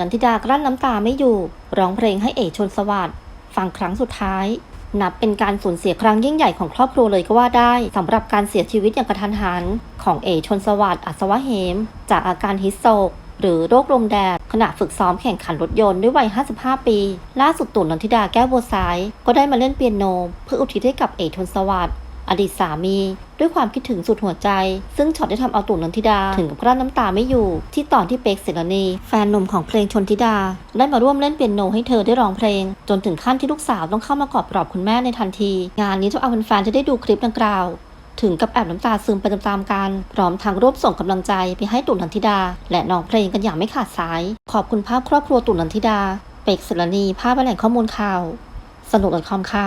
นันทิดากลั้นน้ำตาไม่อยู่ ร้องเพลงให้เอกชนสวัสดิ์ฟังครั้งสุดท้าย นับเป็นการสูญเสียครั้งยิ่งใหญ่ของครอบครัวเลยก็ว่าได้สำหรับการเสียชีวิตอย่างกระทันหัน ของเอกชนสวัสดิ์อัศวะเหม จากอาการฮิสโตกหรือโรคลมแดดขณะฝึกซ้อมแข่งขันรถยนต์ด้วยวัย 55 ปี ล่าสุดตุ่นนันทิดาแก้วบัวสาย ก็ได้มาเล่นเปียโน เพื่ออุทิศให้กับเอกชนสวัสดิ์ อดีตสามี ด้วยความคิดถึงสุดหัวใจ ซึ่งช็อตได้ทำเอาตุ่นนันทิดา ถึงกับกลั้นน้ำตาไม่อยู่ ที่ตอนที่เป๊กเสรณี แฟนหนุ่มของเพลงชนทิดา ได้มาร่วมเล่นเปียโนให้เธอได้ร้องเพลง จนถึงขั้นที่ลูกสาวต้องเข้ามากอดปลอบคุณแม่ในทันที งานนี้ทำเอาแฟนๆจะได้ดูคลิปดังกล่าวถึงกับแอบน้ำตาซึมไปตามๆกัน พร้อมทางร่วมส่งกำลังใจไปให้ตุ่นนันทิดา และน้องเพลงกันอย่างไม่ขาดสาย ขอบคุณภาพครอบครัวตุ่นนันทิดา เป็กเสรณีภาพแหล่งข้อมูลข่าว สนุก .com ค่ะ